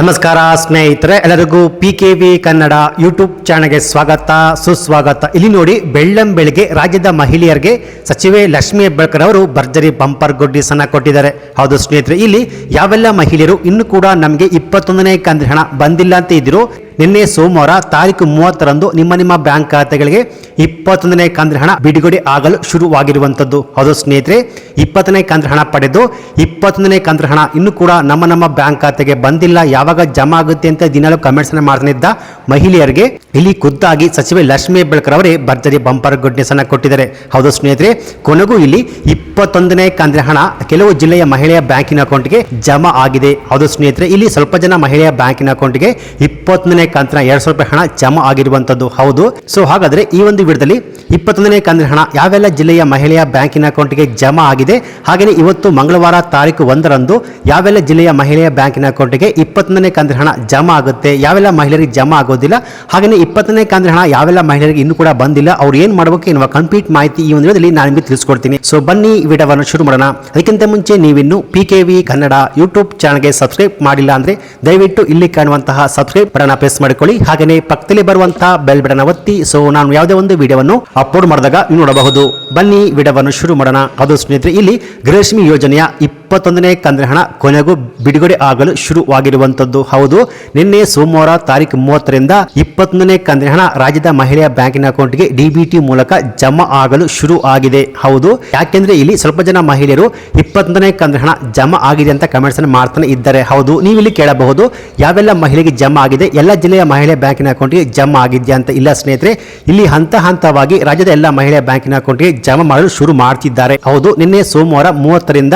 ನಮಸ್ಕಾರ ಸ್ನೇಹಿತರೆ, ಎಲ್ಲರಿಗೂ P K V Kannada YouTube ಚಾನಲ್ಗೆ ಸ್ವಾಗತ, ಸುಸ್ವಾಗತ. ಇಲ್ಲಿ ನೋಡಿ ಬೆಳ್ಳಂ ಬೆಳಿಗ್ಗೆ ರಾಜ್ಯದ ಮಹಿಳೆಯರಿಗೆ ಸಚಿವೆ ಲಕ್ಷ್ಮಿ ಹೆಬ್ಬಾಳ್ಕರ್ ಅವರು ಭರ್ಜರಿ ಬಂಪರ್ ಗುಡ್ಡಿಸನ್ನು ಕೊಟ್ಟಿದ್ದಾರೆ. ಹೌದು ಸ್ನೇಹಿತರೆ, ಇಲ್ಲಿ ಯಾವೆಲ್ಲ ಮಹಿಳೆಯರು ಇನ್ನು ಕೂಡ ನಮಗೆ ಇಪ್ಪತ್ತೊಂದನೇ ಕಂತಿನ ಹಣ ಬಂದಿಲ್ಲ ಅಂತ ಇದ್ರು ನಿನ್ನೆ ಸೋಮವಾರ ತಾರೀಕು ಮೂವತ್ತರಂದು ನಿಮ್ಮ ನಿಮ್ಮ ಬ್ಯಾಂಕ್ ಖಾತೆಗಳಿಗೆ ಇಪ್ಪತ್ತೊಂದನೇ ಕಂದ್ರ ಹಣ ಬಿಡುಗಡೆ ಆಗಲು ಶುರುವಾಗಿರುವಂಥದ್ದು. ಹೌದು ಸ್ನೇಹಿತರೆ, ಇಪ್ಪತ್ತನೇ ಕಂದ್ರ ಹಣ ಪಡೆದು ಇಪ್ಪತ್ತೊಂದನೇ ಕಂದ್ರ ಹಣ ಇನ್ನು ಕೂಡ ನಮ್ಮ ನಮ್ಮ ಬ್ಯಾಂಕ್ ಖಾತೆಗೆ ಬಂದಿಲ್ಲ. ಯಾವಾಗ ಜಮಾ ಆಗುತ್ತೆ ಅಂತ ದಿನಾಲೂ ಕಮೆಂಟ್ಸ್ ಮಾಡ್ತಾನಿದ್ದ ಮಹಿಳೆಯರಿಗೆ. ಇಲ್ಲಿ ಖುದ್ದಾಗಿ ಸಚಿವೆ ಲಕ್ಷ್ಮೀ ಹೆಬ್ಬಾಳ್ಕರ್ ಅವರೇ ಭರ್ಜರಿ ಬಂಪರ್ ಗುಡ್ನೆಸ್ ಅನ್ನ ಕೊಟ್ಟಿದ್ದಾರೆ. ಹೌದು ಸ್ನೇಹಿತರೆ, ಕೊನೆಗೂ ಇಲ್ಲಿ ಇಪ್ಪತ್ತೊಂದನೇ ಕಂದ್ರೆ ಹಣ ಕೆಲವು ಜಿಲ್ಲೆಯ ಮಹಿಳೆಯ ಬ್ಯಾಂಕಿನ ಅಕೌಂಟ್ಗೆ ಜಮಾ ಆಗಿದೆ. ಹೌದು ಸ್ನೇಹಿತರೆ, ಇಲ್ಲಿ ಸ್ವಲ್ಪ ಜನ ಮಹಿಳೆಯ ಬ್ಯಾಂಕಿನ ಅಕೌಂಟ್ಗೆ ಇಪ್ಪತ್ತೊಂದನೇ ಕಂತಿನ ಎರಡ್ ಸಾವಿರ ರೂಪಾಯಿ ಹಣ ಜಮಾ ಆಗಿರುವಂತದ್ದು ಹೌದು. ಸೊ, ಹಾಗಾದ್ರೆ ಈ ಒಂದು ವಿಡಿಯೋದಲ್ಲಿ ಇಪ್ಪತ್ತೊಂದನೇ ಕಂದ್ರೆ ಹಣ ಯಾವೆಲ್ಲ ಜಿಲ್ಲೆಯ ಮಹಿಳೆಯ ಬ್ಯಾಂಕಿನ ಅಕೌಂಟ್ಗೆ ಜಮಾ ಆಗಿದೆ ಹಾಗೆಯೇ ಇವತ್ತು ಮಂಗಳವಾರ ತಾರೀಕು ಒಂದರಂದು ಯಾವೆಲ್ಲ ಜಿಲ್ಲೆಯ ಮಹಿಳೆಯ ಬ್ಯಾಂಕಿನ ಅಕೌಂಟ್ಗೆ ಇಪ್ಪತ್ತೊಂದನೇ ಕಂದ್ರೆ ಹಣ ಜಮಾ ಆಗುತ್ತೆ, ಯಾವೆಲ್ಲ ಮಹಿಳೆಯರಿಗೆ ಜಮಾ ಆಗೋದಿಲ್ಲ ಹಾಗೆಯೇ ಇಪ್ಪತ್ತನೇ ಕಂದ್ರೆ ಹಣ ಯಾವೆಲ್ಲ ಮಹಿಳೆಯರಿಗೆ ಇನ್ನೂ ಕೂಡ ಬಂದಿಲ್ಲ, ಅವ್ರು ಏನ್ ಮಾಡಬೇಕು ಎನ್ನುವ ಕಂಪ್ಲೀಟ್ ಮಾಹಿತಿ ಈ ಒಂದು ನಾನು ನಿಮಗೆ ತಿಳಿಸ್ಕೊಡ್ತೀನಿ. ಸೊ ಬನ್ನಿ ವಿಡಿಯೋವನ್ನು ಶುರು ಮಾಡೋಣ. ಅದಕ್ಕಿಂತ ಮುಂಚೆ ನೀವಿನ್ನು P K V Kannada YouTube ಚಾನಲ್ಗೆ ಸಬ್ಸ್ಕ್ರೈಬ್ ಮಾಡಿಲ್ಲ ಅಂದ್ರೆ ದಯವಿಟ್ಟು ಇಲ್ಲಿ ಕಾಣುವಂತಹ ಸಬ್ಸ್ಕ್ರೈಬ್ ಬಟನ್ ಪ್ರೆಸ್ ಮಾಡಿಕೊಳ್ಳಿ. ಹಾಗೆಯೇ ಪಕ್ಕದಲ್ಲಿ ಬರುವಂತಹ ಬೆಲ್ ಬಟನ್ ಒತ್ತಿ. ಸೊ ನಾನು ಯಾವುದೇ ಒಂದು ವಿಡಿಯೋವನ್ನು ಅಪ್ಲೋಡ್ ಮಾಡಿದಾಗ ನೀವು ನೋಡಬಹುದು. ಬನ್ನಿ ವಿಡಿಯೋವನ್ನು ಶುರು ಮಾಡೋಣ. ಅದು ಸ್ನೇಹಿತರೆ, ಇಲ್ಲಿ ಗೃಹಲಕ್ಷ್ಮಿ ಯೋಜನೆಯ ಇಪ್ಪತ್ತೊಂದನೇ ಕಂದ್ರಹಣ ಹಣ ಕೊನೆಗೂ ಬಿಡುಗಡೆ ಆಗಲು ಶುರುವಾಗಿರುವಂಥದ್ದು ಹೌದು, ನಿನ್ನೆ ಸೋಮವಾರ ತಾರೀಕು ಮೂವತ್ತರಿಂದ ಇಪ್ಪತ್ತೊಂದನೇ ಕಂದ್ರಹಣ ಹಣ ರಾಜ್ಯದ ಮಹಿಳೆಯ ಬ್ಯಾಂಕಿನ ಅಕೌಂಟ್ಗೆ ಡಿಬಿಟಿ ಮೂಲಕ ಜಮಾ ಆಗಲು ಶುರು ಆಗಿದೆ ಹೌದು, ಯಾಕೆಂದ್ರೆ ಇಲ್ಲಿ ಸ್ವಲ್ಪ ಜನ ಮಹಿಳೆಯರು ಇಪ್ಪತ್ತೊಂದನೇ ಕಂದ್ರಹಣ ಹಣ ಜಮಾ ಆಗಿದೆ ಅಂತ ಕಮೆಂಟ್ಸ್ ಅನ್ನು ಮಾಡ್ತಾನೆ ಇದ್ದಾರೆ. ಹೌದು ನೀವು ಇಲ್ಲಿ ಕೇಳಬಹುದು, ಯಾವೆಲ್ಲ ಮಹಿಳೆಗೆ ಜಮಾ ಆಗಿದೆ, ಎಲ್ಲ ಜಿಲ್ಲೆಯ ಮಹಿಳೆ ಬ್ಯಾಂಕಿನ ಅಕೌಂಟ್ಗೆ ಜಮಾ ಆಗಿದೆಯಾ ಅಂತ. ಇಲ್ಲ ಸ್ನೇಹಿತರೆ, ಇಲ್ಲಿ ಹಂತ ಹಂತವಾಗಿ ರಾಜ್ಯದ ಎಲ್ಲ ಮಹಿಳೆ ಬ್ಯಾಂಕಿನ ಅಕೌಂಟ್ಗೆ ಜಮಾ ಮಾಡಲು ಶುರು ಮಾಡ್ತಿದ್ದಾರೆ. ಹೌದು, ನಿನ್ನೆ ಸೋಮವಾರ ಮೂವತ್ತರಿಂದ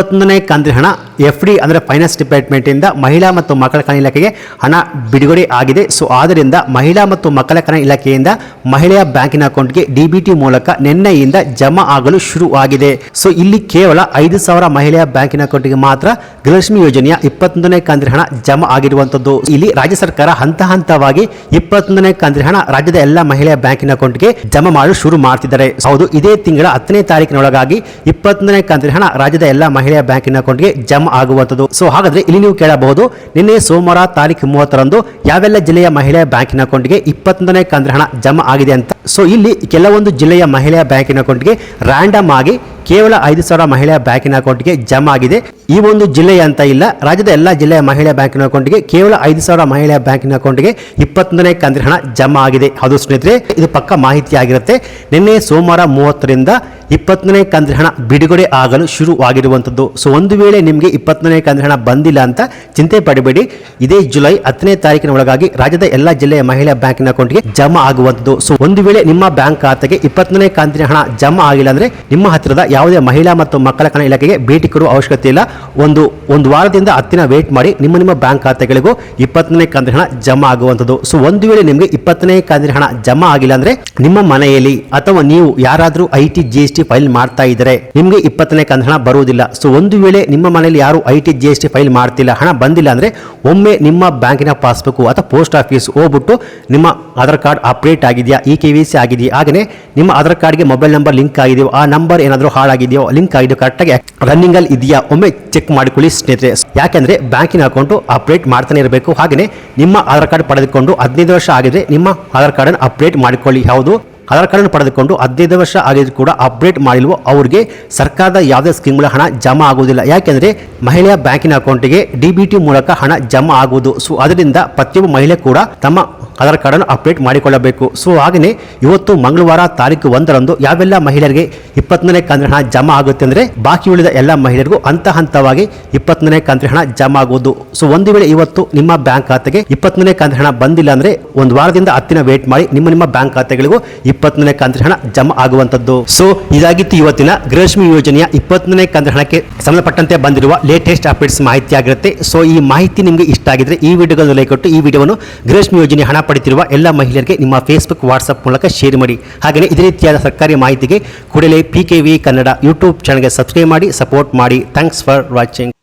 ಇಪ್ಪತ್ತೊಂದನೇ ಕಂತಿನ ಹಣ ಎಫ್ ಡಿ ಅಂದ್ರೆ ಫೈನಾನ್ಸ್ ಡಿಪಾರ್ಟ್ಮೆಂಟ್ ಇಂದ ಮಹಿಳಾ ಮತ್ತು ಮಕ್ಕಳ ಕಲ್ಯಾಣ ಇಲಾಖೆಗೆ ಹಣ ಬಿಡುಗಡೆ ಆಗಿದೆ. ಸೊ ಆದ್ದರಿಂದ ಮಹಿಳಾ ಮತ್ತು ಮಕ್ಕಳ ಕಲ್ಯಾಣ ಇಲಾಖೆಯಿಂದ ಮಹಿಳೆಯ ಬ್ಯಾಂಕಿನ ಅಕೌಂಟ್ಗೆ ಡಿಬಿಟಿ ಮೂಲಕ ನಿನ್ನೆಯಿಂದ ಜಮಾ ಆಗಲು ಶುರು ಆಗಿದೆ ಸೊ ಇಲ್ಲಿ ಕೇವಲ ಐದು ಸಾವಿರ ಮಹಿಳೆಯ ಬ್ಯಾಂಕಿನ ಅಕೌಂಟ್ಗೆ ಮಾತ್ರ ಗೃಹಲಕ್ಷ್ಮಿ ಯೋಜನೆಯ ಇಪ್ಪತ್ತೊಂದನೇ ಕಂತಿನ ಹಣ ಜಮಾ ಆಗಿರುವಂಥದ್ದು ಇಲ್ಲಿ ರಾಜ್ಯ ಸರ್ಕಾರ ಹಂತ ಹಂತವಾಗಿ ಇಪ್ಪತ್ತೊಂದನೇ ಕಂತಿನ ಹಣ ರಾಜ್ಯದ ಎಲ್ಲ ಮಹಿಳೆಯ ಬ್ಯಾಂಕಿನ ಅಕೌಂಟ್ಗೆ ಜಮಾ ಮಾಡಲು ಶುರು ಮಾಡ್ತಿದ್ದಾರೆ. ಹೌದು, ಇದೇ ತಿಂಗಳ ಹತ್ತನೇ ತಾರೀಕಿನೊಳಗಾಗಿ ಇಪ್ಪತ್ತೊಂದನೇ ಕಂತಿನ ಹಣ ರಾಜ್ಯದ ಎಲ್ಲ ಮಹಿಳೆಯ ಬ್ಯಾಂಕಿನ ಅಕೌಂಟ್ಗೆ ಜಮಾ ಆಗುವಂಥದ್ದು. ಸೊ ಹಾಗಾದ್ರೆ ಇಲ್ಲಿ ನೀವು ಕೇಳಬಹುದು, ನಿನ್ನೆ ಸೋಮವಾರ ತಾರೀಕು ಮೂವತ್ತರಂದು ಯಾವೆಲ್ಲ ಜಿಲ್ಲೆಯ ಮಹಿಳೆಯ ಬ್ಯಾಂಕಿನ ಅಕೌಂಟ್ಗೆ ಇಪ್ಪತ್ತೊಂದನೇ ಕಂದ್ರ ಹಣ ಜಮಾ ಆಗಿದೆ ಅಂತ. ಸೊ ಇಲ್ಲಿ ಕೆಲವೊಂದು ಜಿಲ್ಲೆಯ ಮಹಿಳೆಯ ಬ್ಯಾಂಕಿನ ಅಕೌಂಟ್ಗೆ ರ್ಯಾಂಡಮ್ ಆಗಿ ಕೇವಲ ಐದು ಸಾವಿರ ಮಹಿಳೆಯ ಬ್ಯಾಂಕಿನ ಅಕೌಂಟ್ಗೆ ಜಮಾ ಆಗಿದೆ. ಈ ಒಂದು ಜಿಲ್ಲೆಯ ಅಂತ ಇಲ್ಲ, ರಾಜ್ಯದ ಎಲ್ಲ ಜಿಲ್ಲೆಯ ಮಹಿಳೆಯ ಬ್ಯಾಂಕಿನ ಅಕೌಂಟ್ಗೆ ಕೇವಲ ಐದು ಸಾವಿರ ಮಹಿಳೆಯ ಬ್ಯಾಂಕಿನ ಅಕೌಂಟ್ಗೆ ಇಪ್ಪತ್ತೊಂದನೇ ಕಂದ್ರ ಹಣ ಜಮಾ ಆಗಿದೆ. ಅದು ಸ್ನೇಹಿತರೆ, ಇದು ಪಕ್ಕ ಮಾಹಿತಿ ಆಗಿರುತ್ತೆ. ನಿನ್ನೆ ಸೋಮವಾರ ಮೂವತ್ತರಿಂದ ಇಪ್ಪತ್ತನೇ ಕಂತಿನ ಹಣ ಬಿಡುಗಡೆ ಆಗಲು ಶುರುವಾಗಿರುವಂಥದ್ದು. ಸೊ ಒಂದು ವೇಳೆ ನಿಮಗೆ ಇಪ್ಪತ್ತನೇ ಕಂತಿನ ಹಣ ಬಂದಿಲ್ಲ ಅಂತ ಚಿಂತೆ ಪಡಬೇಡಿ. ಇದೇ ಜುಲೈ ಹತ್ತನೇ ತಾರೀಕಿನ ಒಳಗಾಗಿ ರಾಜ್ಯದ ಎಲ್ಲ ಜಿಲ್ಲೆಯ ಮಹಿಳಾ ಬ್ಯಾಂಕಿನ ಅಕೌಂಟ್ಗೆ ಜಮಾ ಆಗುವಂಥದ್ದು. ಸೊ ಒಂದು ವೇಳೆ ನಿಮ್ಮ ಬ್ಯಾಂಕ್ ಖಾತೆಗೆ ಇಪ್ಪತ್ತನೇ ಕಂತಿನ ಹಣ ಜಮಾ ಆಗಿಲ್ಲ ಅಂದರೆ ನಿಮ್ಮ ಹತ್ತಿರದ ಯಾವುದೇ ಮಹಿಳಾ ಮತ್ತು ಮಕ್ಕಳ ಕಲ್ಯಾಣ ಇಲಾಖೆಗೆ ಭೇಟಿ ಕೊಡುವ ಅವಶ್ಯಕತೆ ಇಲ್ಲ. ಒಂದು ಒಂದು ವಾರದಿಂದ ಹತ್ತಿನ ವೇಟ್ ಮಾಡಿ ನಿಮ್ಮ ನಿಮ್ಮ ಬ್ಯಾಂಕ್ ಖಾತೆಗಳಿಗೂ ಇಪ್ಪತ್ತನೇ ಕಂತಿನ ಹಣ ಜಮಾ ಆಗುವಂಥದ್ದು. ಸೊ ಒಂದು ವೇಳೆ ನಿಮಗೆ ಇಪ್ಪತ್ತನೇ ಕಂತಿನ ಹಣ ಜಮಾ ಆಗಿಲ್ಲ ಅಂದರೆ ನಿಮ್ಮ ಮನೆಯಲ್ಲಿ ಅಥವಾ ನೀವು ಯಾರಾದರೂ I T, G, S, T file ಮಾಡ್ತಾ ಇದ್ರೆ ನಿಮಗೆ ಇಪ್ಪತ್ತನೇ ಕಂತ ಹಣ ಬರುವುದಿಲ್ಲ. ಸೊ ಒಂದು ವೇಳೆ ನಿಮ್ಮ ಮನೆಯಲ್ಲಿ ಯಾರು I T G S T file ಮಾಡ್ತಿಲ್ಲ, ಹಣ ಬಂದಿಲ್ಲ ಅಂದ್ರೆ ಒಮ್ಮೆ ನಿಮ್ಮ ಬ್ಯಾಂಕಿನ ಪಾಸ್ಬುಕ್ ಅಥವಾ ಪೋಸ್ಟ್ ಆಫೀಸ್ ಹೋಗ್ಬಿಟ್ಟು ನಿಮ್ಮ ಆಧಾರ್ ಕಾರ್ಡ್ ಅಪ್ಡೇಟ್ ಆಗಿದೆಯಾ ಇ ಕೆ ವಿ ಸಿ ಆಗಿದೆಯಾ? ಹಾಗೆಯೇ ನಿಮ್ಮ ಆಧಾರ್ ಕಾರ್ಡ್ಗೆ ಮೊಬೈಲ್ ನಂಬರ್ ಲಿಂಕ್ ಆಗಿದೆಯೋ, ಆ ನಂಬರ್ ಏನಾದರೂ ಹಾಳಾಗಿದೆಯೋ, ಲಿಂಕ್ ಆಗಿದೆಯೋ ಕರೆಕ್ಟಾಗಿ ರನ್ನಿಂಗ್ ಅಲ್ಲಿ ಇದೆಯಾ? ಒಮ್ಮೆ ಚೆಕ್ ಮಾಡಿಕೊಳ್ಳಿ ಸ್ನೇಹಿತರೆ. ಯಾಕೆಂದ್ರೆ ಬ್ಯಾಂಕಿನ ಅಕೌಂಟ್ ಅಪ್ಡೇಟ್ ಮಾಡ್ತಾನೆ ಇರಬೇಕು. ಹಾಗೆಯೇ ನಿಮ್ಮ ಆಧಾರ್ ಕಾರ್ಡ್ ಪಡೆದುಕೊಂಡು ಹದಿನೈದು ವರ್ಷ ಆಗಿದ್ರೆ ನಿಮ್ಮ ಆಧಾರ್ ಕಾರ್ಡ್ ಅನ್ನು ಅಪ್ಡೇಟ್ ಮಾಡಿಕೊಳ್ಳಿ. ಹೌದು? ಆಧಾರ್ ಕಾರ್ಡನ್ನು ಪಡೆದುಕೊಂಡು ಹದಿನೈದು ವರ್ಷ ಆಗಿದ್ರು ಕೂಡ ಅಪ್ಡೇಟ್ ಮಾಡಿಲ್ವೋ ಅವರಿಗೆ ಸರ್ಕಾರದ ಯಾವುದೇ ಸ್ಕೀಮ್ಗಳ ಹಣ ಜಮಾ ಆಗುವುದಿಲ್ಲ. ಯಾಕೆಂದರೆ ಮಹಿಳೆಯ ಬ್ಯಾಂಕಿನ ಅಕೌಂಟಿಗೆ ಡಿ ಬಿ ಟಿ ಮೂಲಕ ಹಣ ಜಮಾ ಆಗುವುದು. ಸೊ ಅದರಿಂದ ಪ್ರತಿಯೊಬ್ಬ ಮಹಿಳೆ ಕೂಡ ತಮ್ಮ ಆಧಾರ್ ಕಾರ್ಡನ್ನು ಅಪ್ಡೇಟ್ ಮಾಡಿಕೊಳ್ಳಬೇಕು. ಸೊ ಹಾಗೆಯೇ ಇವತ್ತು ಮಂಗಳವಾರ ತಾರೀಕು ಒಂದರಂದು ಯಾವೆಲ್ಲ ಮಹಿಳೆಯರಿಗೆ ಇಪ್ಪತ್ತನೇ ಕಂತಿನ ಹಣ ಜಮಾ ಆಗುತ್ತೆ ಅಂದರೆ ಬಾಕಿ ಉಳಿದ ಎಲ್ಲ ಮಹಿಳೆಯರಿಗೂ ಹಂತ ಹಂತವಾಗಿ ಇಪ್ಪತ್ತನೇ ಕಂತಿನ ಹಣ ಜಮಾ ಆಗುವುದು ಸೊ, ಒಂದು ವೇಳೆ ಇವತ್ತು ನಿಮ್ಮ ಬ್ಯಾಂಕ್ ಖಾತೆಗೆ ಇಪ್ಪತ್ತನೇ ಕಂತಿನ ಹಣ ಬಂದಿಲ್ಲ ಅಂದರೆ ಒಂದು ವಾರದಿಂದ ಹತ್ತಿನ ವೇಟ್ ಮಾಡಿ ನಿಮ್ಮ ನಿಮ್ಮ ಬ್ಯಾಂಕ್ ಖಾತೆಗಳಿಗೂ ಇಪ್ಪತ್ತನೇ ಕಂತಿನ ಹಣ ಜಮಾ ಆಗುವಂಥದ್ದು. ಸೊ, ಇದಾಗಿತ್ತು ಇವತ್ತಿನ ಗೃಹಲಕ್ಷ್ಮಿ ಯೋಜನೆಯ ಇಪ್ಪತ್ತನೇ ಕಂತಿನ ಹಣಕ್ಕೆ ಸಂಬಂಧಪಟ್ಟಂತೆ ಬಂದಿರುವ ಲೇಟೆಸ್ಟ್ ಅಪ್ಡೇಟ್ಸ್ ಮಾಹಿತಿ ಆಗಿರುತ್ತೆ ಸೊ, ಈ ಮಾಹಿತಿ ನಿಮಗೆ ಇಷ್ಟ ಆಗಿದ್ರೆ ಈ ವಿಡಿಯೋಗಳನ್ನು ಲೈಕ್ ಕೊಟ್ಟು ಈ ವಿಡಿಯೋವನ್ನು ಗೃಹಲಕ್ಷ್ಮಿ ಯೋಜನೆ ಹಣ ಪಡೆದಿರುವ ಎಲ್ಲ ಮಹಿಳೆಯರಿಗೆ ನಿಮ್ಮ ಫೇಸ್ಬುಕ್ ವಾಟ್ಸಪ್ ಮೂಲಕ ಶೇರ್ ಮಾಡಿ. ಹಾಗೆಯೇ ಇದೇ ರೀತಿಯಾದ ಸರ್ಕಾರಿ ಮಾಹಿತಿಗೆ ಕೂಡಲೇ P K V Kannada YouTube ಚಾನಲ್ಗೆ ಸಬ್ಸ್ಕ್ರೈಬ್ ಮಾಡಿ ಸಪೋರ್ಟ್ ಮಾಡಿ. Thanks for watching